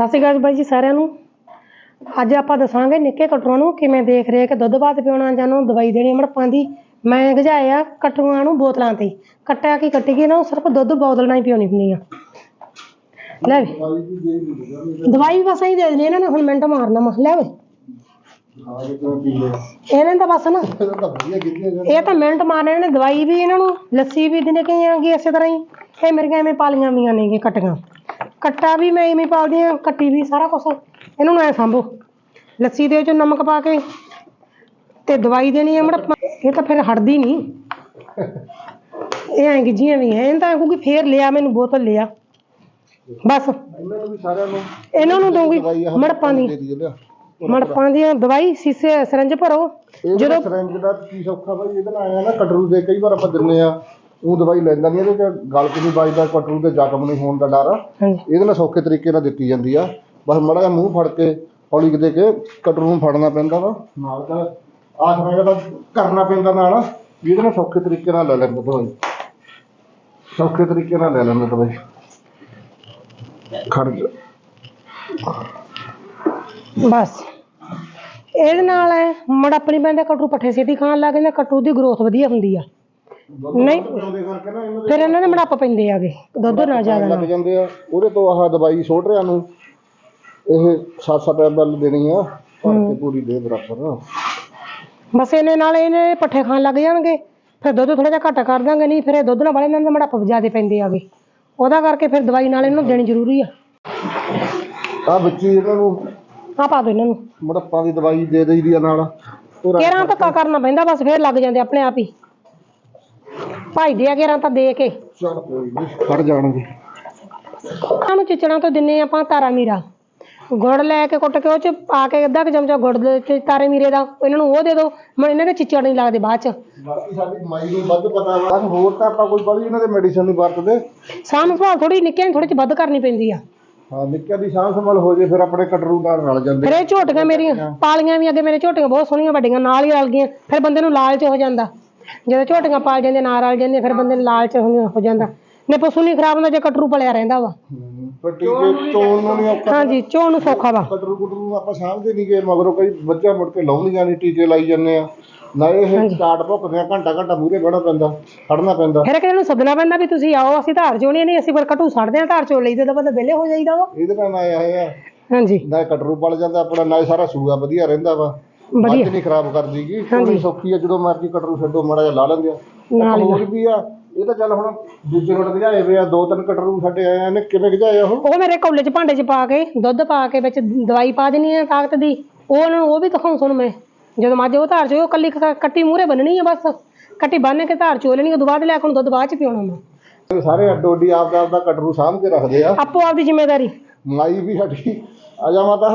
ਸਤਿ ਸ਼੍ਰੀ ਅਕਾਲ ਬਾਈ ਜੀ ਸਾਰਿਆਂ ਨੂੰ। ਅੱਜ ਆਪਾਂ ਦੱਸਾਂਗੇ ਨਿੱਕੇ ਕਟਰੂਆਂ ਨੂੰ ਕਿਵੇਂ ਦੇਖ ਰੇਖ ਦੁੱਧ ਬਾਤ ਪਿਉਣਾ ਜਾਂ ਨੂੰ ਦਵਾਈ ਦੇਣੀ ਮੜਪਾਂ ਦੀ ਮੈਂ ਗਜਾਇਆ ਕਟਰੂਆਂ ਨੂੰ ਬੋਤਲਾਂ ਤੇ। ਕੱਟਿਆ ਕੀ ਕੱਟੀ ਗਈ ਨਾ, ਉਹ ਸਿਰਫ ਦੁੱਧ ਬੋਤਲਾਂ ਹੀ ਪਿਉਣੀ ਹੁੰਦੀ ਆ। ਲੈ ਵੀ। ਦਵਾਈ ਬਸ ਐਂ ਦੇ ਦੇਣੀ ਇਹਨਾਂ ਨੇ ਹੁਣ ਮਿੰਟ ਮਾਰਨਾ ਮਾ ਲੈ ਵੇ। ਇਹਨਾਂ ਨੇ ਤਾਂ ਬਸ ਨਾ। ਇਹ ਤਾਂ ਮਿੰਟ ਮਾਰਨੇ ਨੇ ਦਵਾਈ ਵੀ ਇਹਨਾਂ ਨੂੰ, ਲੱਸੀ ਵੀ ਦਿਨੇ ਕਈ ਆਂਗੀ ਇਸੇ ਤਰ੍ਹਾਂ ਹੀ। ਇਹ ਮੇਰੀਆਂ ਐਵੇਂ ਪਾਲੀਆਂ ਵੀਆਂ ਨੇਗੇ ਕੱਟੀਆਂ। ਕੱਟਾ ਵੀ ਮੈਂ ਐਵੇਂ ਪਾਲਦੀ ਆ ਕੱਟੀ ਵੀ ਸਾਰਾ ਕੁਝ ਇਹਨਾਂ ਨੂੰ ਐ ਸੰਭੋ। ਲੱਸੀ ਦੇ ਵਿੱਚ ਨਮਕ ਪਾ ਕੇ ਤੇ ਦਵਾਈ ਦੇਣੀ ਆ ਮੜਾ ਇਹ ਤਾਂ ਫਿਰ ਹਟਦੀ ਨਹੀਂ। ਇਹ ਐਂ ਗਿੱਜੀਆਂ ਵੀ ਐ ਤਾਂ ਕਿਉਂਕਿ ਫੇਰ ਲਿਆ ਮੈਨੂੰ ਬੋਤਲ ਲਿਆ। ਬਸ। ਇਹਨਾਂ ਨੂੰ ਵੀ ਸਾਰਿਆਂ ਨੂੰ ਇਹਨਾਂ ਨੂੰ ਦਊਂਗੀ ਮੜਪਾਂ ਦੀ। ਮੜਪਾਂ ਦੀ ਦਵਾਈ ਸੀਸੇ ਸਰੰਜ ਭਰੋ। ਜਦੋਂ ਸਰੰਜ ਦਾ ਕੀ ਸੌਖਾ ਬਾਈ ਇਹਦੇ ਨਾਲ ਆਇਆ ਨਾ ਕਟਰੂ ਦੇ ਕਈ ਵਾਰ ਆਪਾਂ ਦਿੰਨੇ ਆ ਉਹ ਦਵਾਈ ਲੈਂਦਾ ਨਹੀਂ ਇਹਦੇ ਚ ਗਲ ਚ ਨਹੀਂ ਵੱਜਦਾ ਕਟਰੂ ਦੇ ਜ਼ਖਮ ਨਹੀਂ ਹੋਣ ਦਾ ਡਰ ਆ। ਹਾਂਜੀ। ਇਹਦੇ ਨਾਲ ਸੌਖੇ ਤਰੀਕੇ ਨਾਲ ਦਿੱਤੀ ਜਾਂਦੀ ਆ। ਬਸ ਮੜਾ ਜਿਹਾ ਮੂੰਹ ਫੜ ਕੇ ਹੌਲੀ ਦੇ ਕੇ ਕਟਰੂ ਨੂੰ ਫੜਨਾ ਪੈਂਦਾ ਵਾ। ਨਾਲ ਤਾਂ ਆਖਰਾਂ ਜਿਹੜਾ ਕਰਨਾ ਪੈਂਦਾ ਨਾਲ। ਵੀ ਇਹਦੇ ਨਾਲ ਸੌਖੇ ਤਰੀਕੇ ਨਾਲ ਲੈ ਲੈਂਦੇ ਦਵਾਈ। ਸੌਖੇ ਤਰੀਕੇ ਨਾਲ ਲੈ ਲੈਂਦੇ ਦਵਾਈ। ਖਰਚ। ਬਸ। ਇਹਦੇ ਨਾਲ ਐ ਮੜਪਣੀ ਪੈਂਦਾ ਕਟਰੂ ਪੱਠੇ ਛੇਤੀ ਖਾਣ ਲੱਗ ਜਾਂਦੇ ਕਟਰੂ ਦੀ ਗਰੋਥ ਵਧੀਆ ਹੁੰਦੀ ਆ। ਨਹੀਂ। ਉਹਦੇ ਕਰਕੇ ਨਾ ਇਹਨਾਂ ਦੇ ਫਿਰ ਇਹਨਾਂ ਦੇ ਮੜੱਪ ਪੈਂਦੇ ਆਗੇ ਦੁੱਧ ਨਾ ਜ਼ਿਆਦਾ ਲੱਗ ਨਾ। ਜਾਂਦੇ ਆ। ਉਹਦੇ ਤੋਂ ਆਹ ਦਵਾਈ ਛੋਟ ਰਿਆਂ ਨੂੰ ਇਹ ਸੱਤ ਸੱਤ ਐਮਐਲ ਦੇਣੀ ਆ ਭਰ ਕੇ ਪੂਰੀ ਦੇ ਬਰਾਬਰ ਬਸ ਇਹਨੇ ਨਾਲ ਇਹਨੇ ਪੱਠੇ ਖਾਣ ਲੱਗ ਜਾਣਗੇ ਫਿਰ ਦੁੱਧ ਥੋੜਾ ਜਿਹਾ ਘੱਟ ਕਰ ਦਾਂਗੇ ਨਹੀਂ ਫਿਰ ਇਹ ਦੁੱਧ ਨਾਲ ਵਾਲੇ ਇਹਨਾਂ ਦੇ ਮੜੱਪ ਜ਼ਿਆਦੇ ਪੈਂਦੇ ਆਗੇ ਉਹਦਾ ਕਰਕੇ ਫਿਰ ਦਵਾਈ ਨਾਲ ਇਹਨੂੰ ਦੇਣੀ ਜ਼ਰੂਰੀ ਆ। ਆ ਬੱਚੀ ਇਹਨਾਂ ਨੂੰ ਆ ਪਾ ਦੋ ਇਹਨਾਂ ਨੂੰ। ਮੜੱਪਾਂ ਦੀ ਦਵਾਈ ਦੇ ਦਈਦੀ ਆ ਨਾਲ। ਉਹ ਕੇਰਾਂ ਧੱਕਾ ਕਰਨਾ ਪੈਂਦਾ ਬਸ ਫਿਰ ਲੱਗ ਜਾਂਦੇ ਆਪਣੇ ਆਪ ਹੀ। ਭਾਈ ਦੇ ਕੇਰਾਂ ਤਾਂ ਦੇ ਕੇ। ਚੱਲ ਕੋਈ ਨਹੀਂ ਖੜ ਜਾਣਗੇ। ਇਹਨਾਂ ਨੂੰ ਚਿਚੜਾਂ ਤੋਂ ਦਿੰਨੇ ਆਪਾਂ ਤਾਰਾ ਮੀਰਾ। ਗੁੜ ਲੈ ਕੇ ਕੁੱਟ ਕੇ ਉਹ ਚ ਪਾ ਕੇ ਅੱਧਾ ਕੁ ਚਮਚਾ ਗੁੜ ਦੇ ਚ ਤਾਰੇ ਮੀਰੇ ਦਾ ਇਹਨਾਂ ਨੂੰ ਉਹ ਦੇ ਦਿਓ ਮੈਂ ਇਹਨਾਂ ਦੇ ਚਿਚੜ ਨਹੀਂ ਲੱਗਦੇ ਬਾਅਦ ਚ। ਬਾਕੀ ਸਾਡੀ ਮਾਈ ਨੂੰ ਵੱਧ ਪਤਾ ਵਾ। ਬਸ ਹੋਰ ਤਾਂ ਆਪਾਂ ਕੋਈ ਬੜੀ ਇਹਨਾਂ ਦੇ ਮੈਡੀਸਨ ਨਹੀਂ ਵਰਤਦੇ। ਸਾਂਭ ਸੰਭਾਲ ਥੋੜੀ ਨਿੱਕਿਆਂ ਨੂੰ ਥੋੜੀ ਜਿਹੀ ਵੱਧ ਕਰਨੀ ਪੈਂਦੀ ਆ। ਹਾਂ ਨਿੱਕਿਆਂ ਦੀ ਸਾਂਭ ਸੰਭਾਲ ਹੋ ਜੇ ਫਿਰ ਆਪਣੇ ਕਟਰੂ ਨਾਲ ਰਲ ਜਾਂਦੇ। ਫਿਰ ਇਹ ਝੋਟੀਆਂ ਮੇਰੀਆਂ ਪਾਲੀਆਂ ਵੀ ਅੱਗੇ ਮੇਰੇ ਝੋਟੀਆਂ ਬਹੁਤ ਸੋਹਣੀਆਂ ਵੱਡੀਆਂ ਨਾਲ ਹੀ ਰਲ ਗਈਆਂ। ਫਿਰ ਬੰਦੇ ਨੂੰ ਲਾਲਚ ਹੋ ਜਾਂਦਾ। ਜਦੋਂ ਝੋਟੀਆਂ ਪਾਲ ਜਾਂਦੇ ਨਾਲ ਰਲ ਜਾਂਦੇ ਫਿਰ ਬੰਦੇ ਨੂੰ ਲਾਲਚ ਹੋ ਹੋ ਜਾਂਦਾ। ਨੇ ਪਸ਼ੂ ਨਹੀਂ ਖਰਾਬ ਹੁੰਦਾ ਜੇ ਕਟਰੂ ਪਲਿਆ ਰਹਿੰਦਾ ਵਾ। ਹੂੰ। ਪਰ ਟੀਕੇ ਚੋਣ ਨੂੰ ਨਹੀਂ ਔਖਾ। ਹਾਂਜੀ ਚੋਣ ਨੂੰ ਸੌਖਾ ਵਾ। ਕਟਰੂ ਕੁਟਰੂ ਨੂੰ ਆਪਾਂ ਸਾਂਭਦੇ ਨਹੀਂ ਗਏ ਮਗਰੋਂ ਕਈ ਬੱਚਾ ਮੁੜ ਕੇ ਲਾਉਂਦੀਆਂ ਨਹੀਂ ਟੀਕੇ ਲਾਈ ਜਾਂਦੇ ਆ। ਨਾ ਇਹ ਸਟਾਰਟ ਭੁੱਖਦੇ ਆ ਘੰਟਾ ਘੰਟਾ ਮੂਰੇ ਬੜਾ ਪੈਂਦਾ ਖੜਨਾ ਪੈਂਦਾ। ਫਿਰ ਕਿਹਨੂੰ ਸੱਦਣਾ ਪੈਂਦਾ ਵੀ ਤੁਸੀਂ ਆਓ ਅਸੀਂ ਧਾਰ ਚੋਣੀ ਨਹੀਂ ਅਸੀਂ ਫਿਰ ਕਟੂ ਛੱਡਦੇ ਆ ਧਾਰ ਚੋ ਲਈਦੇ ਤਾਂ ਬੰਦਾ ਵਿਹਲੇ ਹੋ ਜਾਈਦਾ ਵਾ। ਇਹਦੇ ਨਾਲ ਨਾ ਆਇਆ ਆ ਹਾਂਜੀ। ਨਾ ਕਟਰੂ ਪਲ ਜਾਂਦਾ ਆਪਣਾ ਨਾ ਸਾਰਾ ਸੂਆ ਵਧੀਆ ਰਹਿੰਦਾ ਵਾ। ਵਧੀਆ ਨਹੀਂ ਖਰਾਬ ਕਰਦੀ ਗੀ ਥੋੜੀ ਸੌਖੀ ਆ ਜਦੋਂ ਮਰਜ਼ੀ ਕਟਰੂ ਛੱਡੋ ਮਾੜਾ ਜਿਹਾ ਲਾ ਲੈਂਦੇ ਆ। ਨਾਲ ਹੋਰ ਵੀ ਆ ਇਹ ਤਾਂ ਚੱਲ ਹੁਣ ਦੂਜੇ ਰੋਡ ਗਜਾਏ ਵੇ ਆ ਦੋ ਤਿੰਨ ਕਟਰੂ ਸਾਡੇ ਆਏ ਆ ਨੇ ਕਿਵੇਂ ਗਜਾਏ ਉਹ? ਉਹ ਮੇਰੇ ਕੌਲੇ 'ਚ ਭਾਂਡੇ 'ਚ ਪਾ ਕੇ ਦੁੱਧ ਪਾ ਕੇ ਵਿੱਚ ਦਵਾਈ ਪਾ ਦੇਣੀ ਆ ਤਾਕਤ ਦੀ। ਉਹ ਉਹਨਾਂ ਨੂੰ ਉਹ ਵੀ ਦਿਖਾਉਂ ਸੁਣ ਮੈਂ। ਜਦੋਂ ਮੱਝ ਉਹ ਧਾਰ ਚੋ ਉਹ ਕੱਲੀ ਕੱਟੀ ਮੂਹਰੇ ਬੰਨਣੀ ਆ ਬਸ। ਕੱਟੀ ਬੰਨ ਕੇ ਧਾਰ ਚੋ ਲੈਣੀ ਉਦੋਂ ਬਾਅਦ ਲੈ ਕੇ ਹੁਣ ਦੁੱਧ ਬਾਅਦ 'ਚ ਪਿਉਣਾ ਮੈਂ। ਸਾਰੇ ਅੱਡੋ ਅੱਡੀ ਆਪ ਦਾ ਆਪ ਦਾ ਕਟਰੂ ਸਾਂਭ ਕੇ ਰੱਖਦੇ ਆ। ਆਪੋ ਆਪਦੀ ਜ਼ਿੰਮੇਵਾਰੀ। ਮਾਈ ਵੀ ਸਾਡੀ ਆ ਜਾ ਮਾਤਾ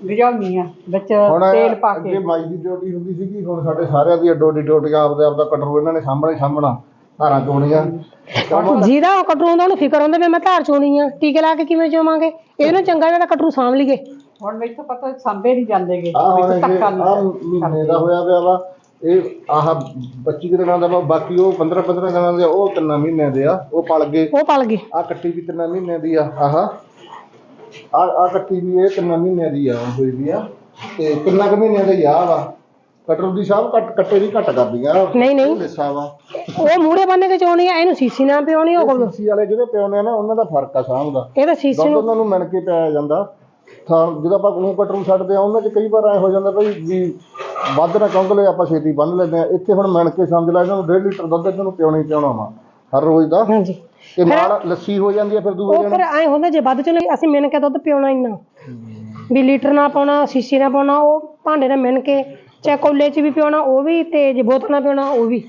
ਗਜਾਉਣੀ ਆ ਵਿੱਚ ਹੁਣ ਤੇਲ ਪਾ ਅੱਗੇ ਕੇ ਮਾਈ ਦੀ ਡਿਊਟੀ ਹੁੰਦੀ ਸੀਗੀ ਹੁਣ ਸਾਡੇ ਸਾਰਿਆਂ ਦੀ ਅੱਡੋ ਅੱਡੀ ਡਿਊਟੀ ਆਪਦੇ ਆਪਦਾ ਕਟਰੂ ਇਹਨਾਂ ਨੇ ਸਾਹਮਣੇ ਸਾਹਮਣਾ ਧਾਰਾਂ ਚੋਣੀਆਂ। ਜਿਹਦਾ ਉਹ ਕਟਰੂ ਹੁੰਦਾ ਉਹਨੂੰ ਫਿਕਰ ਹੁੰਦਾ ਵੀ ਮੈਂ ਧਾਰ ਚੋਣੀ ਆ ਟੀਕੇ ਲਾ ਕੇ ਕਿਵੇਂ ਚੋਵਾਂਗੇ? ਇਹਦੇ ਨਾਲ ਚੰਗਾ ਜਿਹੜਾ ਕਟਰੂ ਸਾਂਭ ਲਈਏ। ਹੁਣ ਮੈਥੋਂ ਪਤਾ ਸਾਂਭੇ ਨਹੀਂ ਜਾਂਦੇਗੇ ਆਹ ਹੁਣ ਮੈਥੋਂ ਇਹ ਧੱਕਾ ਆਹ ਨਹੀਂ ਮਹੀਨੇ ਦਾ ਹੋਇਆ ਪਿਆ ਵਾ ਇਹ ਆਹ 25 ਦਿਨਾਂ ਦਾ ਵਾ ਬਾਕੀ ਉਹ 15 15 ਦਿਨਾਂ ਦੇ ਆ, ਉਹ ਤਿੰਨਾਂ ਮਹੀਨਿਆਂ ਦੇ ਆ ਉਹ ਪਲ ਗਏ। ਉਹ ਪਲ ਗਏ। ਆ ਕੱਟੀ ਵੀ ਤਿੰਨਾਂ ਮਹੀਨਿਆਂ ਦੀ ਆ ਆਹ। ਆ ਆ ਕੱਟੀ ਵੀ ਇਹ ਤਿੰਨਾਂ ਮਹੀਨਿਆਂ ਦੀ ਆ ਹੋਈ ਵੀ ਆ। ਤੇ ਕਿੰਨਾ ਕੁ ਮਹੀਨਿਆਂ ਦਾ ਆ? ਵਾ ਕਟਰੂ ਦੀ ਸਾਹਿਬ ਕੱਟ ਕੱਟੇ ਦੀ ਘੱਟ ਕਰਦੀਆਂ ਨਹੀਂ ਨਹੀਂ। ਲਿਸਾ ਵਾ ਉਹ ਮੂਹਰੇ ਬੰਨ ਕੇ ਚੋਣੀ ਆ ਇਹਨੂੰ ਸੀਸੀ ਨਾਲ ਪਿਉਣੀ ਉਹ ਸੀਸੀ ਵਾਲੇ ਜਿਹੜੇ ਪਿਆਉਂਦੇ ਆ ਨਾ ਉਹਨਾਂ ਦਾ ਫ਼ਰਕ ਆ ਸਾਂਭ ਦਾ। ਇਹ ਤਾਂ ਸੀਸੀ ਨੂੰ ਉਹਨਾਂ ਨੂੰ ਮਿਣ ਕੇ ਪਿਆਇਆ ਜਾਂਦਾ। ਥਾਂ ਜਦੋਂ ਆਪਾਂ ਨੂੰ ਕਟਰੂ ਛੱਡਦੇ ਆ ਉਹਨਾਂ 'ਚ ਕਈ ਵਾਰ ਐ ਹੋ ਜਾਂਦਾ ਭਈ ਵੀ ਵੱਧ ਨਾ ਚੁੰਗ ਲਏ ਆਪਾਂ ਛੇਤੀ ਬੰਨ ਲੈਂਦੇ ਆ। ਇੱਥੇ ਹੁਣ ਮਿਣ ਕੇ ਸਮਝ ਲੈ ਇਹਨਾਂ ਨੂੰ 1.5 ਲੀਟਰ ਦੁੱਧ ਇਹਨਾਂ ਨੂੰ ਪਿਆਉਣਾ ਹੀ ਪਿਆਉਣਾ ਵਾ ਹਰ ਰੋਜ਼ ਦਾ। ਹਾਂਜੀ। ਤੇ ਨਾਲ ਲੱਸੀ ਹੋ ਜਾਂਦੀ ਆ ਫਿਰ ਦੂਏ ਉਹ ਦਿਨ? ਫਿਰ ਐ ਹੁੰਦਾ ਜੇ ਵੱਧ ਚਲੇ ਅਸੀਂ ਮਿਣ ਕੇ ਦੁੱਧ ਪਿਉਣਾ ਇੰਨਾ ਵੀ ਲੀਟਰ ਨਾ ਪਾਉਣਾ ਸ਼ੀਸ਼ੇ ਨਾ ਪਾਉਣਾ ਉਹ ਭਾਂਡੇ ਨਾਲ ਮਿਣ ਕੇ ਚਾਹੇ ਕੋਲੇ 'ਚ ਵੀ ਪਿਉਣਾ ਉਹ ਵੀ ਤੇ ਜੇ ਬੋਤਲ ਨਾਲ ਪਿਉਣਾ ਉਹ ਵੀ।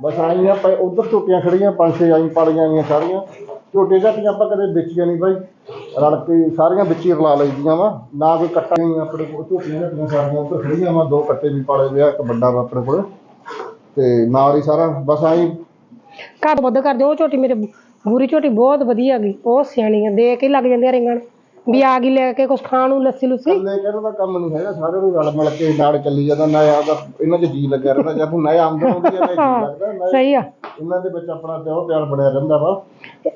ਬਸ ਆਈਆਂ ਪਏ ਉਧਰ ਝੋਟੀਆਂ ਖੜੀਆਂ ਪੰਜ ਛੇ ਆਈ ਪਾਲੀਆਂ ਆਈਆਂ ਸਾਰੀਆਂ। ਝੋਟੇ ਝਾਟੀਆਂ ਆਪਾਂ ਕਦੇ ਵੇਚੀਆਂ ਨਹੀਂ ਬਾਈ ਰਲ ਕੇ ਸਾਰੀਆਂ ਵਿੱਚ ਹੀ ਰਲਾ ਲਈਦੀਆਂ ਵਾ। ਨਾ ਕੋਈ ਕੱਟਾ ਨਹੀਂ ਆਪਣੇ ਕੋਲ ਝੋਟੀਆਂ ਝਾਟੀਆਂ ਸਾਰੀਆਂ ਉੱਧਰ ਖੜੀਆਂ ਵਾ। ਦੋ ਕੱਟੇ ਵੀ ਪਾਲੇ ਵਿਆ ਇੱਕ ਵੱਡਾ ਵਾ ਆਪਣੇ ਕੋਲ। ਤੇ ਨਾਲ ਹੀ ਸਾਰਾ ਬਸ ਆਈ ਘੱਟ ਵੱਧ ਕਰਦੇ ਉਹ ਝੋਟੀ ਮੇਰੇ ਬੂਰੀ ਝੋਟੀ ਬਹੁਤ ਵਧੀਆ ਗਈ ਬਹੁਤ ਸਿਆਣੀ ਆ ਦੇ ਕੇ ਲੱਗ ਜਾਂਦੇ ਆ ਰਿੰਗਣ ਵੀ ਆ ਗਈ ਲੈ ਕੇ ਕੁਝ ਖਾਣ ਨੂੰ ਲੱਸੀ ਲੁੱਸੀ। ਇਕੱਲੇ ਕਹਿੰਦਾ ਦਾ ਕੰਮ ਨਹੀਂ ਹੈਗਾ ਸਾਰੇ ਨੂੰ ਰਲ ਮਿਲ ਕੇ ਨਾਲ ਚੱਲੀ ਜਾਂਦਾ ਨਾ ਆਦਾ ਇਹਨਾਂ 'ਚ ਜੀ ਲੱਗਿਆ ਰਹਿੰਦਾ ਜਦ ਨਾ ਆਮਦਨ ਹੁੰਦੀ ਹੈ ਨਾ ਜੀ ਲੱਗਦਾ ਨਾ ਸਹੀ ਆ। ਇਹਨਾਂ ਦੇ ਵਿੱਚ ਆਪਣਾ ਪਿਓ ਪਿਆਰ ਬਣਿਆ ਰਹਿੰਦਾ ਵਾ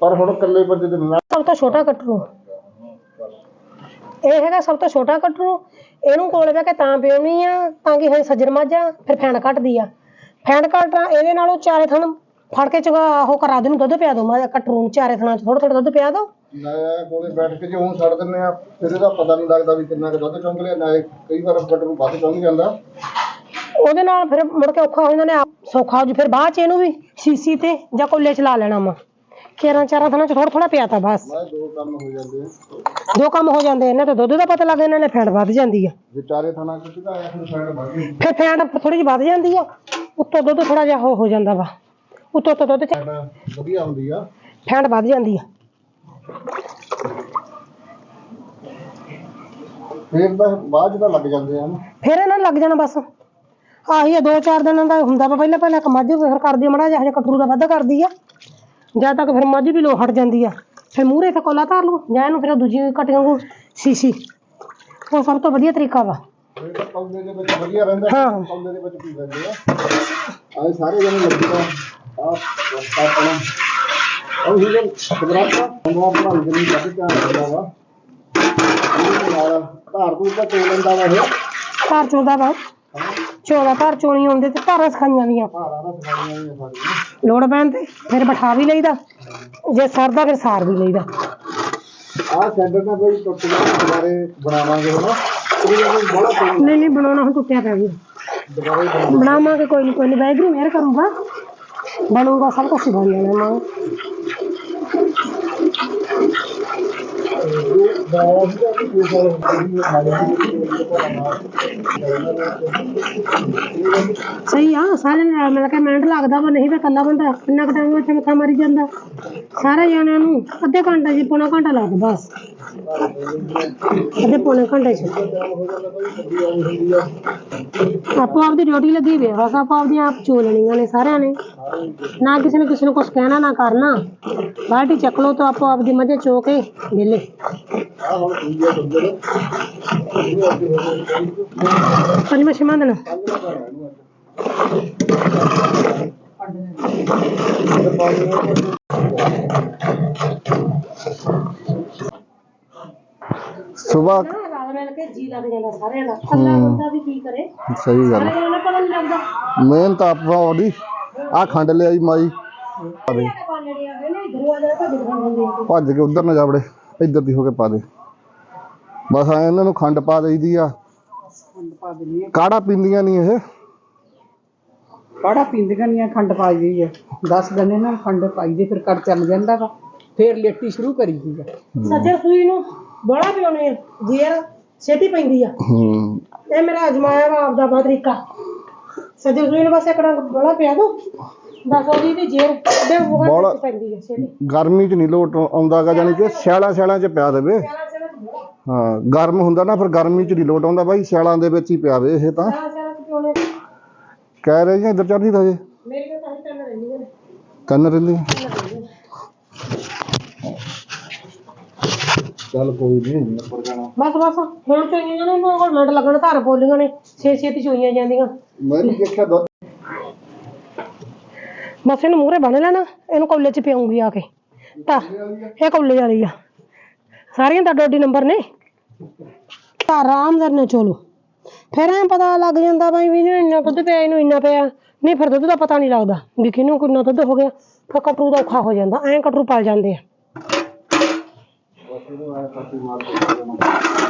ਪਰ ਹੁਣ ਇਕੱਲੇ ਬੰਦੇ ਦੇ ਨਾਲ ਸਭ ਤੋਂ ਛੋਟਾ ਕਟਰੂ ਇਹ ਹੈਗਾ ਸਭ ਤੋਂ ਛੋਟਾ ਕਟਰੂ ਇਹਨੂੰ ਕੋਲ ਬਹਿ ਕੇ ਤਾਂ ਪਿਉਣੀ ਆ ਤਾਂ ਕਿ ਹਜੇ ਸੱਜਰ ਮੱਝਾ ਫਿਰ ਫੈਂਡ ਕੱਟਦੀ ਆ। ਫੈਂਡ ਕੱਟਾ ਇਹਦੇ ਨਾਲੋਂ ਚਾਰੇ ਥਣ ਫੜ ਕੇ ਚਗਾ ਉਹ ਕਰਾ ਦੇ ਨੂੰ ਦੁੱਧ ਪਿਆ ਦੋ ਮੈਂ ਕਟਰੂ ਨੂੰ ਚਾਰੇ ਥਣਾਂ ਚ ਥੋੜਾ ਥੋੜਾ ਦੁੱਧ ਪਿਆ ਦੋ। ਨਾ ਕੋਲੇ ਬੈਠ ਕੇ ਜੇ ਹੁਣ ਛੱਡ ਦਿੰਨੇ ਆ ਫਿਰ ਇਹਦਾ ਪਤਾ ਨਹੀਂ ਲੱਗਦਾ ਵੀ ਕਿੰਨਾ ਕੁ ਦੁੱਧ ਚੁੰਗ ਲਿਆ ਨਾ ਇਹ ਕਈ ਵਾਰ ਬੱਟਰ ਨੂੰ ਵੱਧ ਚੁੰਗ ਜਾਂਦਾ। ਉਹਦੇ ਨਾਲ ਫਿਰ ਮੁੜ ਕੇ ਔਖਾ ਹੋ ਜਾਂਦਾ ਨੇ ਆਪ ਸੌਖਾ ਹੋ ਜੂ ਫਿਰ ਬਾਅਦ ਚ ਇਹਨੂੰ ਵੀ ਸੀਸੀ ਤੇ ਜਾਂ ਕੋਲੇ ਚ ਲਾ ਲੈਣਾ ਵਾ। ਕੇਰਾਂ ਚਾਰਾਂ ਥਣਾਂ ਚ ਥੋੜਾ ਥੋੜਾ ਪਿਆ ਤਾ ਬਸ। ਮੈਂ ਦੋ ਕੰਮ ਹੋ ਜਾਂਦੇ ਆ। ਦੋ ਕੰਮ ਹੋ ਜਾਂਦੇ ਇਹਨਾਂ ਤੇ ਦੁੱਧ ਦਾ ਪਤਾ ਲੱਗ ਇਹਨਾਂ ਨੇ ਫੈਂਡ ਵੱਧ ਜਾਂਦੀ ਆ। ਵਿਚਾਰੇ ਥਾਣਾ ਚ ਸਿੱਧਾ ਆਇਆ ਫਿਰ ਸਾਈਡ ਗਈ ਫਿਰ ਫੈਂਡ ਥੋੜੀ ਜਿਹੀ ਵੱਧ ਜਾਂਦੀ ਆ ਉੱਤੋਂ ਦੁੱਧ ਥੋੜਾ ਜਿਹਾ ਹੋ ਹੋ ਜਾਂਦਾ ਵਾ। ਉੱਤੋਂ ਤੋਂ ਦੁੱਧ ਚ। ਵਧੀਆ ਹੁੰਦੀ ਆ। ਫੈਂਡ ਵੱਧ ਜਾਂਦੀ ਆ। ਫਿਰ ਤਾਂ ਬਾਅਦ ਚ ਤਾਂ ਲੱਗ ਜਾਂਦੇ ਆ ਨਾ। ਫਿਰ ਇਹਨਾਂ ਨੂੰ ਲੱਗ ਜਾਣਾ ਬਸ। ਆਹੀ ਆ ਦੋ ਚਾਰ ਦਿਨਾਂ ਦਾ ਹੁੰਦਾ ਵਾ। ਪਹਿਲਾਂ ਪਹਿਲਾਂ ਇੱਕ ਮੱਝ ਫਿਰ ਕਰਦੀ ਮੜਾ ਜਿਹਾ ਕਟਰੂ ਦਾ ਵਾਧਾ ਕਰਦੀ ਆ। ਜਦ ਤੱਕ ਫਿਰ ਮੱਝ ਵੀ ਲੋ ਹਟ ਜਾਂਦੀ ਆ। ਫਿਰ ਮੂਹਰੇ ਤੇ ਕੋਲਾ ਧਰ ਲੂ ਜਾਂ ਇਹਨੂੰ ਫਿਰ ਦੂਜੀ ਕਟੀਆਂ ਨੂੰ ਸੀਸੀ। ਉਹ ਸਭ ਤੋਂ ਵਧੀਆ ਤਰੀਕਾ ਵਾ। ਫਿਰ ਤਾਂ ਕੌਲੇ ਦੇ ਵਿੱਚ ਵਧੀਆ ਰਹਿੰਦਾ ਹਾਂ। ਕੌਲੇ ਦੇ ਵਿੱਚ ਪੀ ਲੈਂਦੇ ਆ। ਆਏ ਸਾਰੇ ਜਣੇ ਲੱਗਦਾ ਆ ਆਪਣਾ ਉਹ ਹੀ ਜਨ ਖਬਰਾਤਾ ਉਹ ਆਪਣਾ ਨਹੀਂ ਲੱਗ ਕੇ ਆਉਂਦਾ ਵਾ ਇਹਦੇ ਨਾਲ ਧਾਰ ਦੂਰ ਦਾ ਤੋਲ ਲੈਂਦਾ ਵਾ ਇਹ ਘਰ ਚੋਦਾ ਵਾ ਚੋਦਾ ਘਰ ਚੋਣੀ ਆਉਂਦੇ ਤੇ ਧਾਰਾਂ ਸਿਖਾਈਆਂ ਦੀਆਂ। ਭਾਰਾ ਦਾ ਸਗਾਈਆਂ ਨੇ ਸਾਡੀਆਂ ਲੋੜ ਪੈਣ ਤੇ ਫਿਰ ਬਿਠਾ ਵੀ ਲਈਦਾ। ਜੇ ਸਰਦਾ ਫਿਰ ਸਾਰ ਵੀ ਲਈਦਾ। ਆਹ ਸੈਂਟਰ ਦਾ ਬਈ ਟੁੱਟ ਗਿਆ ਦੁਬਾਰੇ ਬਣਾਵਾਂਗੇ ਹੁਣ ਉਹਦੇ ਵਿੱਚ ਬੜਾ ਤੋਲ ਨਹੀਂ ਨਹੀਂ, ਬਣਾਉਣਾ ਹੁਣ ਟੁੱਟਿਆ ਪਿਆ ਵੀ। ਦੁਬਾਰੇ ਬਣਾ ਬਣਾਵਾਂਗੇ, ਕੋਈ ਨਹੀਂ ਕੋਈ ਨਹੀਂ ਵਾਹਿਗੁਰੂ ਮਿਹਰ ਕਰੂਗਾ। ਬਣੂਗਾ, ਸਭ ਕੁਝ ਬਣ ਜਾਣਾ ਮਾਂ ਸਹੀ ਆ ਸਾਰੇ ਨਾਲ ਮਿਲ ਕੇ ਮਿੰਟ ਲੱਗਦਾ ਵਾ, ਨਹੀਂ ਤਾਂ ਇਕੱਲਾ ਬੰਦਾ ਕਿੰਨਾ ਕੁ ਟਾਈਮ ਵਿੱਚ ਮੱਥਾ ਮਾਰੀ ਜਾਂਦਾ। ਸਾਰੇ ਜਾਣਿਆਂ ਨੂੰ ਅੱਧੇ ਘੰਟੇ ਜੀ ਪੌਣਾ ਘੰਟਾ ਲੱਗਦਾ, ਬਸ। ਅੱਧੇ ਪੌਣੇ ਘੰਟੇ ਚ। ਆਪੋ ਆਪਦੀ ਡਿਊਟੀ ਲੱਗੀ ਹੋਈ ਆ, ਬਸ ਆਪੋ ਆਪਦੀਆਂ ਆਪ ਚੋਲਣੀਆਂ ਨੇ ਸਾਰਿਆਂ ਨੇ। ਨਾ ਕਿਸੇ ਨੇ ਕਿਸੇ ਨੂੰ ਕੁਝ ਕਹਿਣਾ, ਨਾ ਕਰਨਾ। ਬਾਲਟੀ ਚੱਕ ਲਓ ਤਾਂ ਆਪੋ ਆਪ ਦੀ ਚੋ ਕੇ ਵਿਹਲੇ। ਆਹ ਪੰਜਵਾਂ ਛੇਵਾਂ ਦਿਨ। ਸਵੇਰ ਰਲ ਮਿਲ ਕੇ ਜੀ ਲੱਗ ਜਾਂਦਾ ਸਾਰਿਆਂ ਦਾ। ਇਕੱਲਾ ਬੰਦਾ ਵੀ ਕੀ ਕਰੇ? ਸਹੀ ਗੱਲ। ਸਾਰੇ ਜਣੇ ਪਤਾ ਨਹੀਂ ਲੱਗਦਾ ਮਿਹਨਤ ਆਪਾਂ ਉਹਦੀ। ਆ ਖੰਡ ਲਿਆਈ ਮਾਈ। ਆਵੇ ਪਾਲੜੀ ਆ ਗਏ ਨੇ ਇਧਰੋਂ ਆ ਜਾ ਭੱਜ ਦਿਖਾਉਣ ਹੁੰਦੇ ਭੱਜ ਕੇ ਉਧਰ ਨਾ ਜਾਵੜੇ ਇੱਧਰ ਦੀ ਹੋ ਕੇ ਪਾ ਦੇ। ਬਸ ਆ ਇਹਨਾਂ ਨੂੰ ਖੰਡ ਪਾ ਦੇਈਦੀ ਆ। ਖੰਡ ਪਾ ਦਿੰਦੀ ਆ। ਕਾੜਾ ਪੀਂਦੀਆਂ ਨਹੀਂ ਇਹ। ਕਾੜਾ ਪੀਂਦੀਆਂ ਨਹੀਂ ਆ ਖੰਡ ਪਾਈ ਦੀ ਆ। 10 ਦਿਨ ਇਹਨਾਂ ਨੂੰ ਖੰਡ ਪਾਈ ਦੇ ਫਿਰ ਕਰ ਚੱਲ ਜਾਂਦਾ ਵਾ। ਫਿਰ ਲੇਟੀ ਸ਼ੁਰੂ ਕਰੀ ਦੀ ਆ। ਸੱਜਰ ਸੂਈ ਨੂੰ। ਬੜਾ ਪਿਉਣੇ ਆ। ਜੇਰ ਛੇਤੀ ਪੈਂਦੀ ਆ। ਹੂੰ। ਇਹ ਮੇਰਾ ਅਜਮਾਇਆ ਵਾ ਆਪਦਾ ਬਾ ਤਰੀਕਾ। ਸੱਜਰ ਸੂਈ ਨੂੰ ਬਸ ਇਕੜਾ ਬੜਾ ਪਿਆ ਦੋ। ਬਸ ਉਹਦੀ ਦੀ ਜੇਰ ਦੇ ਬੋਗਾ ਪੈਂਦੀ ਆ ਛੇਤੀ। ਗਰਮੀ 'ਚ ਨਹੀਂ ਲੋਟ ਆਉਂਦਾਗਾ ਜਾਨੀ ਕਿ ਸਿਆਲਾਂ ਸਿਆਲਾਂ 'ਚ ਪਿਆ ਦੇਵੇ। ਸਿਆਲਾਂ ਸਿਆਲਾਂ ਚ ਬੜਾ। ਹਾਂ ਗਰਮ ਹੁੰਦਾ ਨਾ ਫਿਰ ਗਰਮੀ 'ਚ ਨਹੀਂ ਲੋਟ ਆਉਂਦਾ ਬਾਈ ਸਿਆਲਾਂ ਦੇ ਵਿੱਚ ਹੀ ਪਿਆਵੇ ਇਹ ਤਾਂ। ਸਿਆਲਾਂ ਸਿਆਲਾਂ ਚ ਪਿਉਣੇ ਕਹਿ ਰਹੇ ਜੀ ਇੱਧਰ ਚੜ੍ਹਦੀ ਤਾਂ ਜੇ। ਮੇਰੇ ਕੋਲ ਤਾਂ ਹੀ ਤਿੰਨ ਰਹਿੰਦੀਆਂ ਨੇ ਕੰਨ ਰਹਿੰਦੀ ਚੱਲ ਕੋਈ ਨਹੀਂ ਨੰਬਰ ਜਾਣਾ। ਬਸ ਬਸ ਹੁਣ ਚੋਈਆਂ ਨੇ ਕੋਲ ਮਿੰਟ ਲੱਗਣ ਧਾਰ ਬੋਲੀਆਂ ਨੇ ਛੇ ਛੇਤੀ ਚੋਈਆਂ ਜਾਂਦੀਆਂ। ਮੈਂ ਨਹੀਂ ਦੇਖਿਆ ਦੁੱਧ ਬਸ ਇਹਨੂੰ ਮੂਹਰੇ ਬੰਨ ਲੈਣਾ ਇਹਨੂੰ ਕੌਲੇ ਚ ਪਿਆਉਂਗੀ ਆ ਕੇ। ਤਾਂ ਇਹ ਕੌਲੇ ਵਾਲੀ ਆ। ਸਾਰੀਆਂ ਤਾਂ ਡੋਡੀ ਨੰਬਰ ਨੇ। ਤਾਂ ਆਰਾਮ ਨਾਲ ਚੋਲੋ। ਫਿਰ ਐਂ ਪਤਾ ਲੱਗ ਜਾਂਦਾ ਬਾਈ ਵੀ ਇਹਨੂੰ ਇੰਨਾ ਦੁੱਧ ਪਿਆ ਇਹਨੂੰ ਇੰਨਾ ਪਿਆ। ਨਹੀਂ ਫਿਰ ਦੁੱਧ ਦਾ ਪਤਾ ਨਹੀਂ ਲੱਗਦਾ। ਵੀ ਕਿਹਨੂੰ ਕਿੰਨਾ ਦੁੱਧ ਹੋ ਗਿਆ। ਫਿਰ ਕਟਰੂ ਦਾ ਔਖਾ ਹੋ ਜਾਂਦਾ। ਐਂ ਕਟਰੂ ਪਲ ਜਾਂਦੇ ਆ।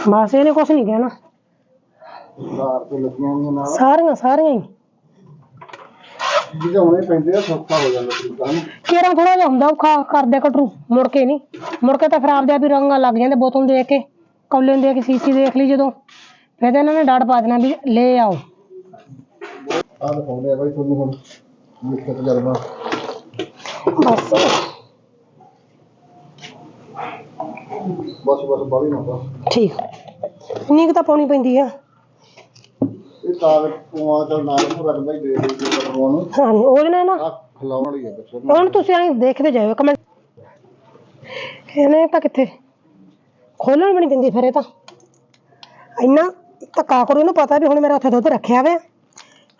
ਬਸ ਇਹਨੇ ਕੁਛ ਨਹੀਂ ਕਹਿਣਾ। ਧਾਰ ਤੇ ਲੱਗੀਆਂ ਹੋਈਆਂ ਨਾਲ ਸਾਰੀਆਂ ਸਾਰੀਆਂ ਹੀ। ਜਿਹਾਉਣੇ ਪੈਂਦੇ ਆ ਸੌਖਾ ਹੋ ਜਾਂਦਾ ਤਰੀਕਾ ਨੂੰ ਕੇਰਾ ਥੋੜਾ ਜਿਹਾ ਹੁੰਦਾ ਔਖਾ ਕਰਦੇ ਕਟਰੂ ਮੁੜ ਕੇ ਨਹੀਂ। ਮੁੜ ਕੇ ਤਾਂ ਫਿਰ ਆਪਦੇ ਆਪ ਹੀ ਰੰਗਾਂ ਲੱਗ ਜਾਂਦੇ ਬੋਤਲ ਦੇਖ ਕੇ। ਕੌਲੇ ਦੇਖ ਕੇ ਸੀਸੀ ਦੇਖ ਲਈ ਜਦੋਂ। ਫਿਰ ਤਾਂ ਇਹਨਾਂ ਨੇ ਡੜ ਪਾ ਦੇਣਾ ਵੀ ਲੈ ਆਓ। ਆਹ ਦਿਖਾਉਂਦੇ ਆ ਬਾਈ ਤੁਹਾਨੂੰ ਹੁਣ। ਮੁੱਖ ਤਜਰਬਾ। ਬਸ। ਬਸ ਬਸ ਬਾਲੀ ਨਾ ਬਸ ਠੀਕ। ਇੰਨੀ ਕੁ ਤਾਂ ਪਾਉਣੀ ਪੈਂਦੀ ਆ? ਇਹ ਕਾਗਜ਼ ਪਵਾ ਚੱਲ ਨਾਲ ਨੂੰ ਰੱਖ ਬਾਈ ਦੇ ਦੇ ਕਰਵਾਉਣ ਨੂੰ। ਹਾਂ ਉਹਦੇ ਨਾਲ ਨਾ? ਆ ਖਿਲਾਉਣ ਵਾਲੀ ਹੈ ਬੱਚੇ ਨੂੰ। ਹੁਣ ਤੁਸੀਂ ਐਂ ਦੇਖਦੇ ਜਾਇਓ ਕਮੈਂਟ ਇਹਨੇ ਤਾਂ ਕਿੱਥੇ? ਖੋਲਣ ਵੀ ਨਹੀਂ ਦਿੰਦੀ ਫਿਰ ਇਹ ਤਾਂ। ਇੰਨਾ ਧੱਕਾ ਕਰੋ ਇਹਨੂੰ ਪਤਾ ਵੀ ਹੁਣ ਮੇਰਾ ਉੱਥੇ ਦੁੱਧ ਰੱਖਿਆ ਵੇ।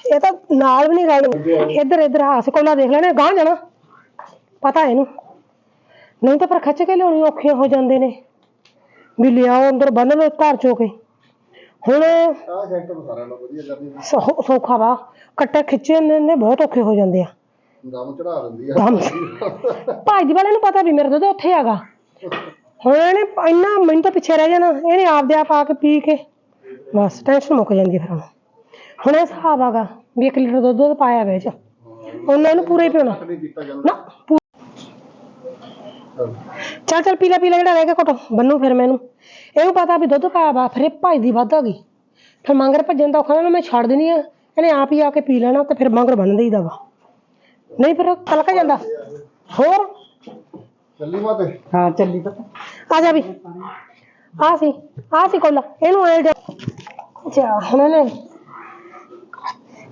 ਇਹ ਤਾਂ ਨਾਲ ਵੀ ਨਹੀਂ ਰਲਣੀ ਇੱਧਰ ਇੱਧਰ ਹਾਸ ਕੋਲਾ ਦੇਖ ਲੈਣੇ ਗਾਂ ਜਾਣਾ। ਪਤਾ ਇਹਨੂੰ। ਨਹੀਂ ਤਾਂ ਪਰ ਖਿੱਚ ਕੇ ਲਿਆਉਣੀ ਔਖੇ ਹੋ ਜਾਂਦੇ ਨੇ। ਵੀ ਲਿਆਓ ਅੰਦਰ ਬੰਨ ਲਓ ਘਰ ਚੋ ਕੇ। ਹੁਣ ਆਹ ਸੈਕਟਰ ਸਾਰਿਆਂ ਨਾਲੋਂ ਵਧੀਆ ਜਾਂਦੀ ਸੌ- ਸੌਖਾ ਵਾ। ਕੱਟੇ ਖਿੱਚੇ ਨੇ ਨੇ ਬਹੁਤ ਔਖੇ ਹੋ ਜਾਂਦੇ ਆ। ਦਮ ਚੜਾ ਦਿੰਦੀ ਆ। ਦਮ ਨੂੰ ਪਤਾ ਵੀ ਮੇਰੇ ਦੁੱਧ ਉੱਥੇ ਹੈਗਾ। ਹੁਣ ਇਹਨੇ ਇੰਨਾ ਮੈਨੂੰ ਤਾਂ ਪਿੱਛੇ ਰਹਿ ਜਾਣਾ ਇਹਨੇ ਆਪਦੇ ਆਪ ਆ ਕੇ ਪੀ ਕੇ। ਬਸ ਟੈਨਸ਼ਨ ਮੁੱਕ ਜਾਂਦੀ ਫਿਰ ਹੁਣ। ਹੁਣ ਇਹ ਹਿਸਾਬ ਆਗਾ ਵੀ 1 ਲੀਟਰ ਦੁੱਧ ਦੁੱਧ ਪਾਇਆ ਵਿੱਚ ਉਹਨਾਂ ਇਹਨੂੰ ਪੂਰਾ ਹੀ ਪਿਉਣਾ। ਨਹੀਂ ਕੀਤਾ ਜਾਂਦਾ। ਨਾ ਪੂ- ਚੱਲ ਚੱਲ ਪੀ ਲੈ ਪੀ ਲੈ ਜਿਹੜਾ ਰਹਿ ਗਿਆ ਘੁੱਟ ਬੰਨੂ ਫਿਰ ਮੈਨੂੰ। ਇਹਨੂੰ ਪਤਾ ਵੀ ਦੁੱਧ ਪਾਇਆ ਵਾ ਫਿਰ ਇਹ ਭੱਜਦੀ ਵੱਧ ਆ ਗਈ। ਫਿਰ ਮੰਗਰ ਭੱਜਣ ਦਾ ਔਖਾ ਨਾ ਮੈਂ ਛੱਡ ਦੇਣੀ ਆ। ਇਹਨੇ ਆਪ ਹੀ ਆ ਕੇ ਪੀ ਲੈਣਾ ਤੇ ਫਿਰ ਮੰਗਰ ਬੰਨ ਦੇਈਦਾ ਵਾ। ਨਹੀਂ ਫਿਰ ਕਲਕ ਜਾਂਦਾ। ਹੋਰ? ਚੱਲੀ ਮਾਤੇ ਹਾਂ ਚੱਲੀ ਪਤਾ। ਆ ਜਾ ਵੀ। ਆ ਸੀ ਆ ਸੀ ਕੋਲਾ। ਇਹਨੂੰ ਐ ਦੇ ਅੱਛਾ ਹੁਣ ਇਹਨੇ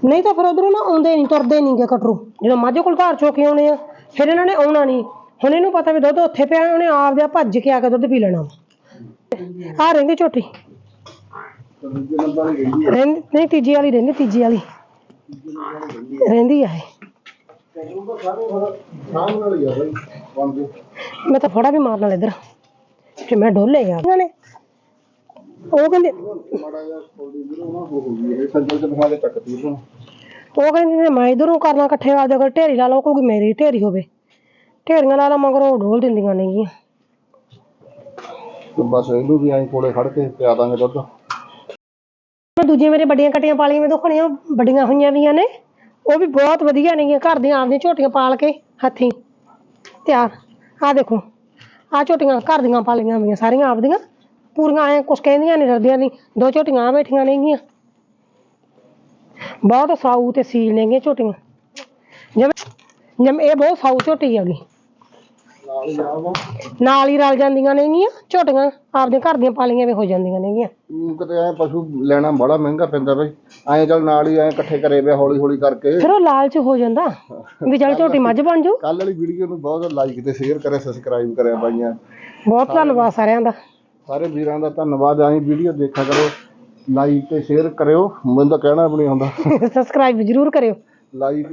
ਨਹੀਂ ਤਾਂ ਫਿਰ ਉਧਰੋਂ ਨਾ ਆਉਂਦੇ ਨਹੀਂ ਤੁਰਦੇ ਨਹੀਂ ਗੇ ਕਟਰੂ ਜਦੋਂ ਮਾਝੇ ਕੋਲ ਘਰ ਚੋ ਕੇ ਆਉਣੇ ਆ ਫਿਰ ਇਹਨਾਂ ਨੇ ਆਉਣਾ ਨਹੀਂ ਹੁਣ ਇਹਨੂੰ ਪਤਾ ਵੀ ਦੁੱਧ ਉੱਥੇ ਪਿਆ, ਉਹਨੇ ਆਪਦੇ ਆਪ ਭੱਜ ਕੇ ਆ ਕੇ ਦੁੱਧ ਪੀ ਲੈਣਾ ਆ ਰਹਿੰਦੀ ਝੋਟੀ। ਰਹਿੰਦੀ ਨਹੀਂ, ਤੀਜੀ ਵਾਲੀ ਰਹਿੰਦੀ ਤੀਜੀ ਵਾਲੀ। ਰਹਿੰਦੀ ਆ ਇਹ। ਮੈਂ ਤਾਂ ਫੜਾ ਵੀ ਮਾਰਨ ਵਾਲਾ ਇੱਧਰ। ਕਿ ਮੈਂ ਡੋਲੇ ਯਾਰ ਇਹਨਾਂ ਨੇ। ਉਹ ਕਹਿੰਦੇ ਉਹ ਕਹਿੰਦੀ ਨੇ ਮੈਂ ਇਧਰੋਂ ਕਰਨਾ ਇਕੱਠੇ ਆਪਦੇ ਕੋਲ ਢੇਰੀ ਲਾ ਲਓ, ਕੋਈ ਮੇਰੀ ਢੇਰੀ ਹੋਵੇ। ਢੇਰੀਆਂ ਲਾ ਲਾ ਮਗਰ ਉਹ ਡੋਲ ਦਿੰਦੀਆਂ ਨੇਗੀਆਂ। ਤੇ ਬਸ ਇਹਨੂੰ ਵੀ ਐਂ ਕੋਲੇ ਖੜ ਕੇ ਪਿਆ ਦਾਂਗੇ ਦੁੱਧ। ਮੈਂ ਦੂਜੀਆਂ ਮੇਰੇ ਵੱਡੀਆਂ ਕੱਟੀਆਂ ਪਾਲੀਆਂ ਮੈਂ ਦਿਖਾਉਣੀਆਂ ਵੱਡੀਆਂ ਹੋਈਆਂ ਵੀਆਂ ਨੇ। ਉਹ ਵੀ ਬਹੁਤ ਵਧੀਆ ਨੇਗੀਆਂ ਘਰ ਦੀਆਂ ਆਪਦੀਆਂ ਝੋਟੀਆਂ ਪਾਲ ਕੇ ਹੱਥੀਂ। ਤਿਆਰ। ਆਹ ਦੇਖੋ ਆਹ ਝੋਟੀਆਂ ਘਰ ਦੀਆਂ ਪਾਲੀਆਂ ਵੀਆਂ ਸਾਰੀਆਂ ਆਪਦੀਆਂ। ਪੂਰੀਆਂ ਐ ਕੁਛ ਕਹਿੰਦੀਆਂ ਨਹੀਂ ਡਰਦੀਆਂ ਨਹੀਂ ਦੋ ਝੋਟੀਆਂ ਆ ਬੈਠੀਆਂ ਨੇਗੀਆਂ। ਬਹੁਤ ਸਾਊ ਤੇ ਸੀਲ ਨੇਗੀਆਂ ਝੋਟੀਆਂ। ਜਿਵੇਂ ਜਿਵੇਂ ਇਹ ਬਹੁਤ ਸਾਊ ਝੋਟੀ ਹੈਗੀ। ਨਾਲ ਹੀ ਜਾਵਾਂ ਨਾਲ ਹੀ ਰਲ ਜਾਂਦੀਆਂ ਨੇਗੀਆਂ ਝੋਟੀਆਂ ਆਪਦੇ ਘਰ ਦੀਆਂ ਪਾਲੀਆਂ ਵੀ ਹੋ ਜਾਂਦੀਆਂ ਨੇਗੀਆਂ। ਤੂੰ ਕਿਤੇ ਐ ਪਸ਼ੂ ਲੈਣਾ ਬੜਾ ਮਹਿੰਗਾ ਪੈਂਦਾ ਬਈ। ਐਂ ਚੱਲ ਨਾਲ ਹੀ ਐਂ ਇਕੱਠੇ ਕਰੇ ਪਿਆ ਹੌਲੀ ਹੌਲੀ ਕਰਕੇ। ਫਿਰ ਉਹ ਲਾਲਚ ਹੋ ਜਾਂਦਾ ਵੀ ਚੱਲ ਝੋਟੀ ਮੱਝ ਬਣ ਜੂ। ਕੱਲ ਵਾਲੀ ਵੀਡੀਓ ਨੂੰ ਬਹੁਤ ਲਾਈਕ ਤੇ ਸ਼ੇਅਰ ਕਰਿਆ ਸਬਸਕ੍ਰਾਈਬ ਕਰਿਆ ਬਾਈਆਂ। ਬਹੁਤ ਧੰਨਵਾਦ ਸਾਰਿਆਂ ਦਾ। ਸਾਰੇ ਵੀਰਾਂ ਦਾ ਧੰਨਵਾਦ ਐਂ ਵੀਡੀਓ ਦੇਖਿਆ ਕਰੋ ਲਾਈਕ ਤੇ ਸ਼ੇਅਰ ਕਰਿਓ। ਮੈਨੂੰ ਤਾਂ ਕਹਿਣਾ ਵੀ ਨਹੀਂ ਹੁੰਦਾ ਸਬਸਕ੍ਰਾਈਬ ਜ਼ਰੂਰ ਕਰਿਓ। ਲਾਈਕ